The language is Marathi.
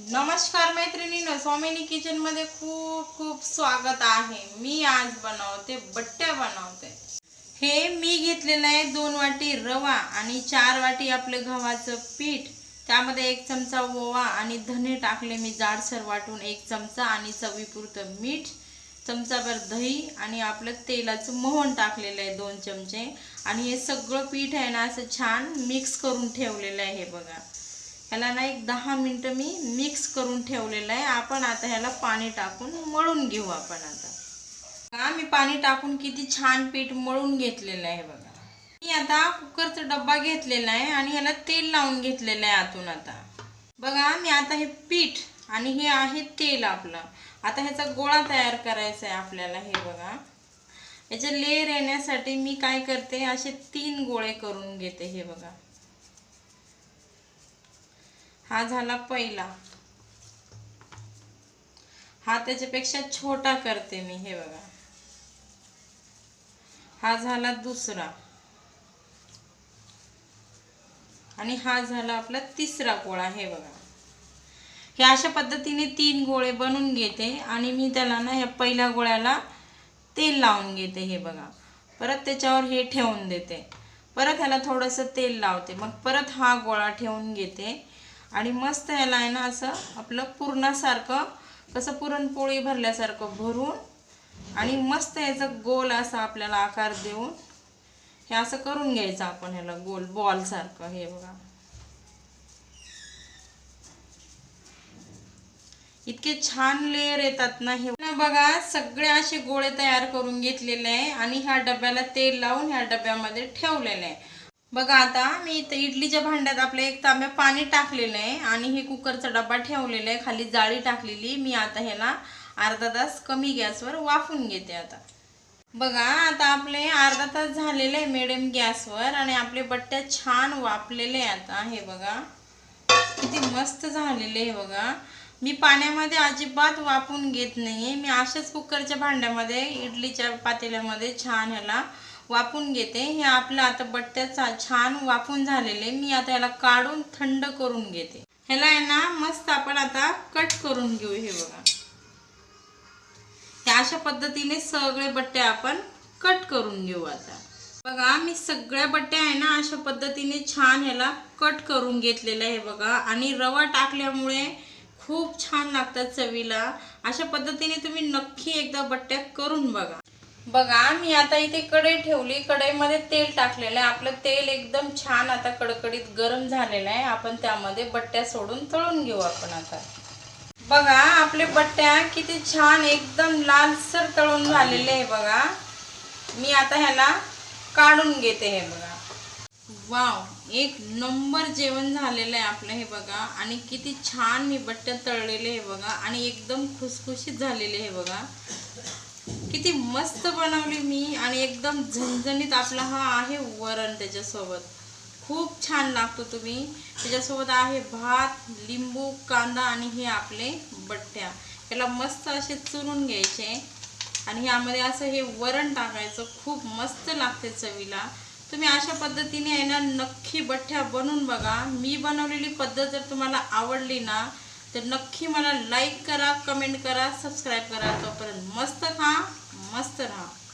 नमस्कार मैत्रिणीनं स्वामिनी किचनमध्ये खूप खूप स्वागत आहे. मी आज बनवते बट्ट्या बनवते. हे मी घेतलेलं आहे दोन वाटी रवा आणि चार वाटी आपलं गव्हाचं पीठ. त्यामध्ये एक चमचा ओवा आणि धने टाकले मी जाडसर वाटून एक चमचा आणि चवीपुरतं मीठ चमचाभर दही आणि आपलं तेलाचं मोहन टाकलेलं आहे दोन चमचे. आणि हे सगळं पीठ आहे ना असं छान मिक्स करून ठेवलेलं आहे हे बघा. ह्याला ना एक दहा मिनटं मी मिक्स करून ठेवलेलं आहे. आपण आता ह्याला पाणी टाकून मळून घेऊ आपण आता. हा मी पाणी टाकून किती छान पीठ मळून घेतलेलं आहे बघा. मी आता कुकरचा डब्बा घेतलेला आहे आणि ह्याला तेल लावून घेतलेलं आहे आतून आता. बघा मी आता हे पीठ आणि हे आहे तेल आपलं. आता ह्याचा गोळा तयार करायचा आहे आपल्याला हे बघा. याचे लेअर येण्यासाठी मी काय करते असे तीन गोळे करून घेते हे बघा. हा झाला पहिला. हा त्याच्यापेक्षा छोटा करते मी हे बघा. हा झाला दुसरा. आणि हा झाला आपला तिसरा गोळा हे बघा. हे अशा पद्धतीने तीन गोळे बनवून घेते आणि मी त्याला ना ह्या पहिल्या गोळ्याला तेल लावून घेते हे बघा. परत त्याच्यावर हे ठेवून देते. परत ह्याला थोडंसं तेल लावते. मग परत हा गोळा ठेवून घेते. आणि मस्त ह्याला आहे ना असं आपलं पुरणासारखं कसं पुरणपोळी भरल्यासारखं भरून आणि मस्त याचं गोल असा आपल्याला आकार देऊन हे असं करून घ्यायचं आपण ह्याला गोल बॉल सारखं हे बघा. इतके छान लेअर येतात ना हे. बघा सगळे असे गोळे तयार करून घेतलेले आहे आणि ह्या डब्याला तेल लावून ह्या डब्यामध्ये ठेवलेले आहे. बघा आता मी इथं इडलीच्या भांड्यात आपल्या एक तांब्या पाणी टाकलेलं आहे आणि हे कुकरचा डबा ठेवलेला आहे. खाली जाळी टाकलेली मी आता ह्याला अर्धा तास कमी गॅसवर वाफून घेते आता. बघा आता आपले अर्धा तास झालेले आहे मिडियम गॅसवर आणि आपले बट्ट्या छान वाफलेले आता हे बघा किती मस्त झालेले आहे बघा. मी पाण्यामध्ये अजिबात वाफून घेत नाही मी अशाच कुकरच्या भांड्यामध्ये इडलीच्या पातेल्यामध्ये छान ह्याला वाफून घेते. हे आपलं आता बट्ट्याचा छान वाफून झालेले. मी आता ह्याला काढून थंड करून घेते. ह्याला आहे ना मस्त आपण आता कट करून घेऊ हे बघा. हे अशा पद्धतीने सगळे बट्टे आपण कट करून घेऊ आता. बघा मी सगळ्या बट्ट्या आहे ना अशा पद्धतीने छान ह्याला कट करून घेतलेलं आहे बघा. आणि रवा टाकल्यामुळे खूप छान लागतात चवीला. अशा पद्धतीने तुम्ही नक्की एकदा बट्ट्या करून बघा. बघा मी आता इथे कढई ठेवली. कढईमध्ये तेल टाकलेलं आहे. आपलं तेल एकदम छान आता कडकडीत गरम झालेलं आहे. आपण त्यामध्ये बट्ट्या सोडून तळून घेऊ आपण आता. बघा आपले बट्ट्या किती छान एकदम लालसर तळून झालेले आहे बघा. मी आता ह्याला काढून घेते हे बघा. वाव एक नंबर जेवण झालेलं आहे आपलं हे बघा. आणि किती छान मी बट्ट्या तळलेले हे बघा. आणि एकदम खुसखुशीत झालेले हे बघा. किती मस्त बनवली मी आणि एकदम झणझणीत आपला हा आहे वरण त्याच्यासोबत. खूप छान लागतो तुम्ही. त्याच्यासोबत आहे भात लिंबू कांदा आणि हे आपले बट्ट्या. याला मस्त असे चुरून घ्यायचे. आणि ह्यामध्ये असं हे वरण टाकायचं. खूप मस्त लागते चवीला. तुम्ही अशा पद्धतीने आहे ना नक्की बठ्ठ्या बनवून बघा. मी बनवलेली पद्धत जर तुम्हाला आवडली ना तर नक्की मला लाईक करा कमेंट करा सबस्क्राईब करा. तोपर्यंत मस्त खा मस्त राहा.